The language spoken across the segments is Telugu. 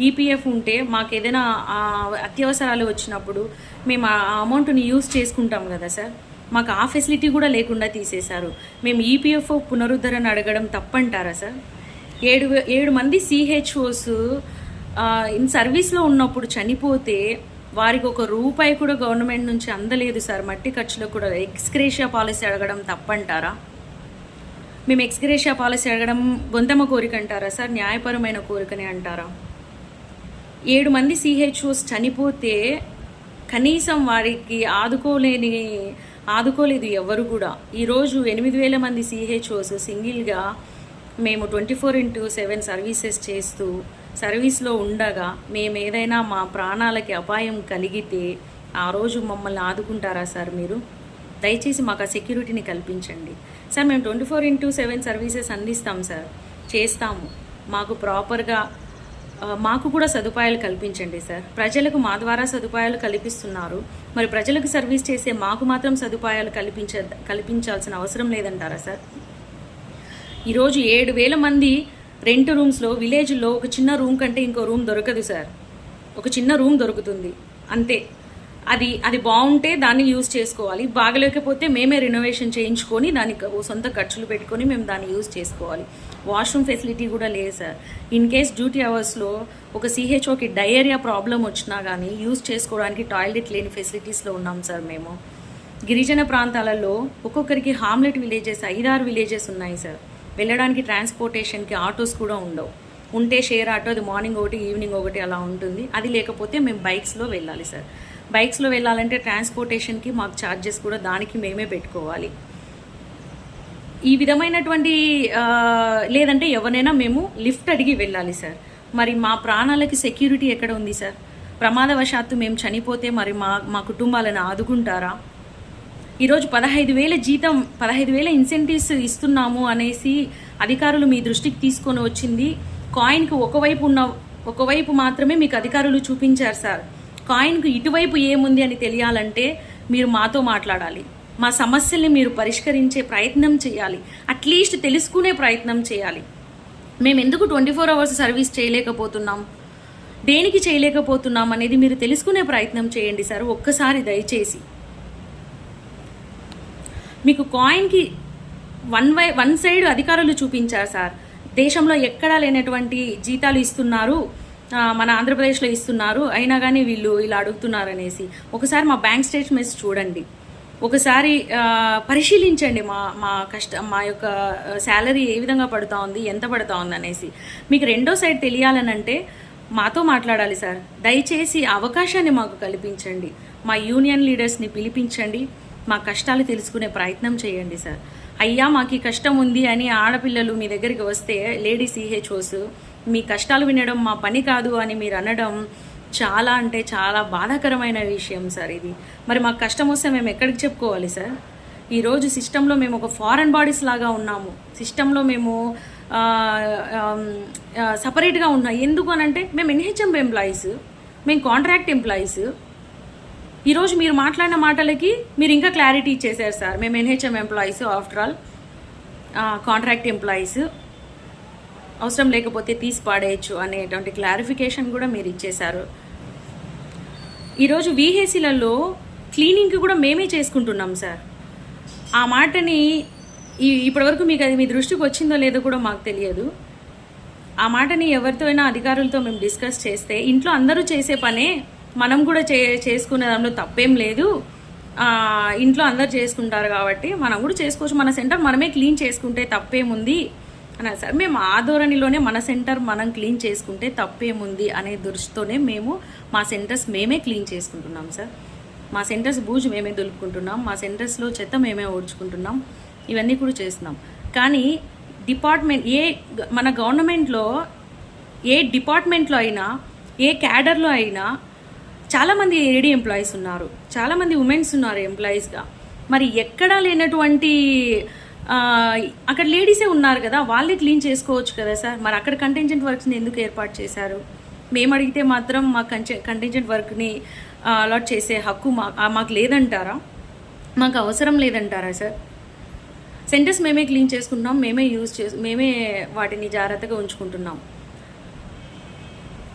ఈపీఎఫ్ ఉంటే మాకు ఏదైనా అత్యవసరాలు వచ్చినప్పుడు మేము ఆ అమౌంట్ని యూజ్ చేసుకుంటాం కదా సార్. మాకు ఆ ఫెసిలిటీ కూడా లేకుండా తీసేశారు. మేము ఈపీఎఫ్ పునరుద్ధరణ అడగడం తప్పంటారా సార్? ఏడు ఏడు మంది సిహెచ్ఓస్ ఇన్ సర్వీస్లో ఉన్నప్పుడు చనిపోతే వారికి ఒక రూపాయి కూడా గవర్నమెంట్ నుంచి అందలేదు సార్. మట్టి ఖర్చులకు కూడా ఎక్స్గ్రేషియా పాలసీ అడగడం తప్పంటారా? మేము ఎక్స్గ్రేషియా పాలసీ అడగడం గొంతమ కోరిక అంటారా సార్? న్యాయపరమైన కోరికనే అంటారా? ఏడు మంది సిహెచ్ఓస్ చనిపోతే కనీసం వారికి ఆదుకోలేని ఆదుకోలేదు ఎవరు కూడా. ఈరోజు ఎనిమిది వేల మంది సిహెచ్ఓస్ సింగిల్గా మేము twenty four into seven services చేస్తూ సర్వీస్లో ఉండగా మేము ఏదైనా మా ప్రాణాలకి అపాయం కలిగితే ఆ రోజు మమ్మల్ని ఆదుకుంటారా సార్ మీరు? దయచేసి మాకు ఆ సెక్యూరిటీని కల్పించండి. సార్ మేము twenty four into seven services అందిస్తాం సార్. చేస్తాము. మాకు ప్రాపర్గా మాకు కూడా సదుపాయాలు కల్పించండి సార్. ప్రజలకు మా ద్వారా సదుపాయాలు కల్పిస్తున్నారు. మరి ప్రజలకు సర్వీస్ చేసే మాకు మాత్రం సదుపాయాలు కల్పించ కల్పించాల్సిన అవసరం లేదంటారా సార్? ఈరోజు ఏడు వేల మంది రెంట్ రూమ్స్లో విలేజ్లో ఒక చిన్న రూమ్ కంటే ఇంకో రూమ్ దొరకదు సార్. ఒక చిన్న రూమ్ దొరుకుతుంది. అంతే. అది అది బాగుంటే దాన్ని యూజ్ చేసుకోవాలి. బాగలేకపోతే మేమే రినోవేషన్ చేయించుకొని దానికి సొంత ఖర్చులు పెట్టుకొని మేము దాన్ని యూజ్ చేసుకోవాలి. వాష్రూమ్ ఫెసిలిటీ కూడా లేదు సార్ ఇన్ కేస్ డ్యూటీ అవర్స్లో ఒక సిహెచ్ఓకి డయేరియా ప్రాబ్లం వచ్చినా కానీ యూజ్ చేసుకోవడానికి టాయిలెట్ లేని ఫెసిలిటీస్లో ఉన్నాం సార్ మేము. గిరిజన ప్రాంతాలలో ఒక్కొక్కరికి హామ్లెట్ విలేజెస్ ఐదారు విలేజెస్ ఉన్నాయి సార్ వెళ్ళడానికి ట్రాన్స్పోర్టేషన్కి ఆటోస్ కూడా ఉండవు. ఉంటే షేర్ ఆటో అది మార్నింగ్ ఒకటి ఈవినింగ్ ఒకటి అలా ఉంటుంది. అది లేకపోతే మేము బైక్స్లో వెళ్ళాలి సార్ బైక్స్లో వెళ్ళాలంటే ట్రాన్స్పోర్టేషన్కి మాకు ఛార్జెస్ కూడా దానికి మేమే పెట్టుకోవాలి. ఈ విధమైనటువంటి లేదంటే ఎవరైనా మేము లిఫ్ట్ అడిగి వెళ్ళాలి సార్. మరి మా ప్రాణాలకి సెక్యూరిటీ ఎక్కడ ఉంది సార్? ప్రమాదవశాత్తు మేము చనిపోతే మరి మా మా కుటుంబాలను ఆదుకుంటారా? ఈరోజు పదహైదు వేల జీతం పదహైదు వేల ఇన్సెంటివ్స్ ఇస్తున్నాము అనేసి అధికారులు మీ దృష్టికి తీసుకొని వచ్చింది. కాయిన్కి ఒకవైపు ఉన్న ఒకవైపు మాత్రమే మీకు అధికారులు చూపించారు సార్. కాయిన్కు ఇటువైపు ఏముంది అని తెలియాలంటే మీరు మాతో మాట్లాడాలి. మా సమస్యల్ని మీరు పరిష్కరించే ప్రయత్నం చేయాలి. అట్లీస్ట్ తెలుసుకునే ప్రయత్నం చేయాలి. మేము ఎందుకు ట్వంటీ ఫోర్ అవర్స్ సర్వీస్ చేయలేకపోతున్నాం? దేనికి చేయలేకపోతున్నాం అనేది మీరు తెలుసుకునే ప్రయత్నం చేయండి సార్ ఒక్కసారి దయచేసి. మీకు కాయిన్కి వన్ వై వన్ సైడ్ అధికారులు చూపించారు సార్. దేశంలో ఎక్కడా లేనటువంటి జీతాలు ఇస్తున్నారు. మన ఆంధ్రప్రదేశ్లో ఇస్తున్నారు. అయినా కానీ వీళ్ళు ఇలా అడుగుతున్నారు అనేసి ఒకసారి మా బ్యాంక్ స్టేట్మెంట్స్ చూడండి. ఒకసారి పరిశీలించండి మా మా కష్ట మా యొక్క శాలరీ ఏ విధంగా పడుతూ ఉంది ఎంత పడుతూ ఉంది అనేసి మీకు రెండో సైడ్ తెలియాలనంటే మాతో మాట్లాడాలి సార్. దయచేసి అవకాశాన్ని మాకు కల్పించండి. మా యూనియన్ లీడర్స్ని పిలిపించండి. మా కష్టాలు తెలుసుకునే ప్రయత్నం చేయండి సార్. అయ్యా మాకు కష్టం ఉంది అని ఆడపిల్లలు మీ దగ్గరికి వస్తే లేడీ సిహెచ్ఓస్ మీ కష్టాలు వినడం మా పని కాదు అని మీరు అనడం చాలా అంటే చాలా బాధాకరమైన విషయం సార్ ఇది. మరి మాకు కష్టం వస్తే మేము ఎక్కడికి చెప్పుకోవాలి సార్? ఈరోజు సిస్టంలో మేము ఒక ఫారెన్ బాడీస్ లాగా ఉన్నాము. సిస్టంలో మేము సపరేట్గా ఉన్నాం. ఎందుకు అని అంటే మేము ఎన్హెచ్ఎం ఎంప్లాయీస్ మేము కాంట్రాక్ట్ ఎంప్లాయీస్. ఈరోజు మీరు మాట్లాడిన మాటలకి మీరు ఇంకా క్లారిటీ ఇచ్చేసారు సార్. మేము NHM employees after all contract employees అవసరం లేకపోతే తీసి పాడేయచ్చు అనేటువంటి క్లారిఫికేషన్ కూడా మీరు ఇచ్చేశారు. ఈరోజు విహెసీలలో క్లీనింగ్ కూడా మేమే చేసుకుంటున్నాం సార్. ఆ మాటని ఈ ఇప్పటివరకు మీకు అది మీ దృష్టికి వచ్చిందో లేదో కూడా మాకు తెలియదు. ఆ మాటని ఎవరితో అయినా అధికారులతో మేము డిస్కస్ చేస్తే ఇంట్లో అందరూ చేసే పనే మనం కూడా చే చేసుకునే దాంట్లో తప్పేం లేదు. ఇంట్లో అందరు చేసుకుంటారు కాబట్టి మనం కూడా చేసుకోవచ్చు. మన సెంటర్ మనమే క్లీన్ చేసుకుంటే తప్పేముంది? అన్నారు సార్ మేము ఆ ధోరణిలోనే మన సెంటర్ మనం క్లీన్ చేసుకుంటే తప్పేముంది అనే దృష్టితోనే మేము మా సెంటర్స్ మేమే క్లీన్ చేసుకుంటున్నాం సార్. మా సెంటర్స్ బూజు మేమే దులుపుకుంటున్నాం. మా సెంటర్స్లో చెత్త మేమే ఓడ్చుకుంటున్నాం. ఇవన్నీ కూడా చేస్తున్నాం. కానీ డిపార్ట్మెంట్ ఏ మన గవర్నమెంట్లో ఏ డిపార్ట్మెంట్లో అయినా ఏ క్యాడర్లో అయినా చాలామంది ఏడీ ఎంప్లాయీస్ ఉన్నారు. చాలామంది ఉమెన్స్ ఉన్నారు ఎంప్లాయీస్గా మరి ఎక్కడా లేనటువంటి అక్కడ లేడీసే ఉన్నారు కదా వాళ్ళే క్లీన్ చేసుకోవచ్చు కదా సార్? మరి అక్కడ కంటెంజెంట్ వర్క్స్ని ఎందుకు ఏర్పాటు చేశారు? మేము అడిగితే మాత్రం మా కంచె కంటెంజెంట్ వర్క్ని అలాట్ చేసే హక్కు మా మాకు లేదంటారా? మాకు అవసరం లేదంటారా సార్? సెంటర్స్ మేమే క్లీన్ చేసుకుంటున్నాం మేమే యూజ్ చేసు మేమే వాటిని జాగ్రత్తగా ఉంచుకుంటున్నాం.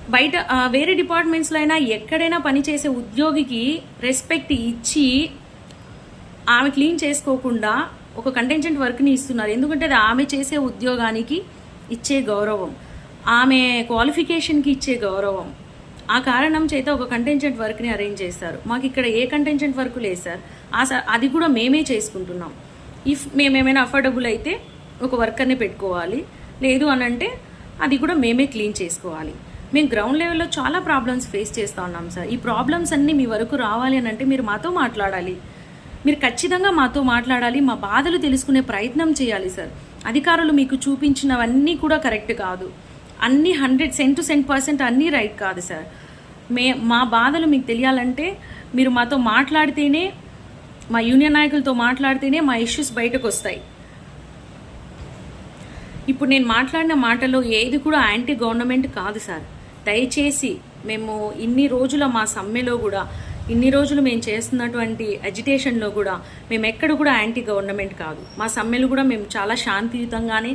బయట వేరే డిపార్ట్మెంట్స్లో అయినా ఎక్కడైనా పనిచేసే ఉద్యోగికి రెస్పెక్ట్ ఇచ్చి ఆమె క్లీన్ చేసుకోకుండా ఒక కంటెంజెంట్ వర్క్ని ఇస్తున్నారు. ఎందుకంటే అది ఆమె చేసే ఉద్యోగానికి ఇచ్చే గౌరవం. ఆమె క్వాలిఫికేషన్కి ఇచ్చే గౌరవం. ఆ కారణం చేత ఒక కంటెంజెంట్ వర్క్ని అరేంజ్ చేస్తారు. మాకు ఇక్కడ ఏ కంటెంజెంట్ వర్క్ లేదు సార్. ఆ స- అది కూడా మేమే చేసుకుంటున్నాం. ఇఫ్ మేమేమైనా అఫోర్డబుల్ అయితే ఒక వర్కర్ని పెట్టుకోవాలి. లేదు అని అంటే అది కూడా మేమే క్లీన్ చేసుకోవాలి. మేము గ్రౌండ్ లెవెల్లో చాలా ప్రాబ్లమ్స్ ఫేస్ చేస్తూ ఉన్నాం సార్ ఈ ప్రాబ్లమ్స్ అన్నీ మీ వరకు రావాలి అని అంటే మీరు మాతో మాట్లాడాలి. మీరు ఖచ్చితంగా మాతో మాట్లాడాలి మా బాధలు తెలుసుకునే ప్రయత్నం చేయాలి సార్ అధికారులు మీకు చూపించినవన్నీ కూడా కరెక్ట్ కాదు. అన్నీ hundred cent to cent percent అన్నీ రైట్ కాదు సార్ మే మా బాధలు మీకు తెలియాలంటే మీరు మాతో మాట్లాడితేనే మా యూనియన్ నాయకులతో మాట్లాడితేనే మా ఇష్యూస్ బయటకు వస్తాయి. ఇప్పుడు నేను మాట్లాడిన మాటలో ఏది కూడా యాంటీ గవర్నమెంట్ కాదు సార్ దయచేసి మేము ఇన్ని రోజుల మా సమ్మెలో కూడా ఇన్ని రోజులు మేము చేస్తున్నటువంటి అజిటేషన్లో కూడా మేము ఎక్కడ కూడా యాంటీ గవర్నమెంట్ కాదు. మా సమ్మెలు కూడా మేము చాలా శాంతియుతంగానే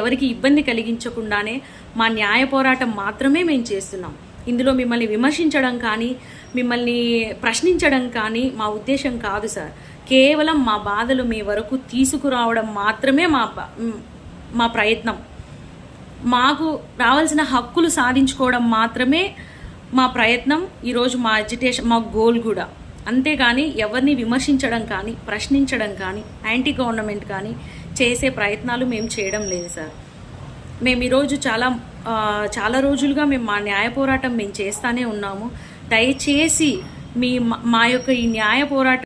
ఎవరికి ఇబ్బంది కలిగించకుండానే మా న్యాయ పోరాటం మాత్రమే మేము చేస్తున్నాం. ఇందులో మిమ్మల్ని విమర్శించడం కానీ మిమ్మల్ని ప్రశ్నించడం కానీ మా ఉద్దేశం కాదు సార్. కేవలం మా బాధలు మీ వరకు తీసుకురావడం మాత్రమే మా మా ప్రయత్నం. మాకు రావాల్సిన హక్కులు సాధించుకోవడం మాత్రమే మా ప్రయత్నం. ఈరోజు మా ఎడ్యుటేషన్ మా గోల్ కూడా. అంతేగాని ఎవరిని విమర్శించడం కానీ ప్రశ్నించడం కానీ యాంటీ గవర్నమెంట్ కానీ చేసే ప్రయత్నాలు మేము చేయడం లేదు సార్. మేము ఈరోజు చాలా చాలా రోజులుగా మేము మా న్యాయ పోరాటం మేము చేస్తూనే ఉన్నాము. దయచేసి మీ మా యొక్క ఈ న్యాయ పోరాటం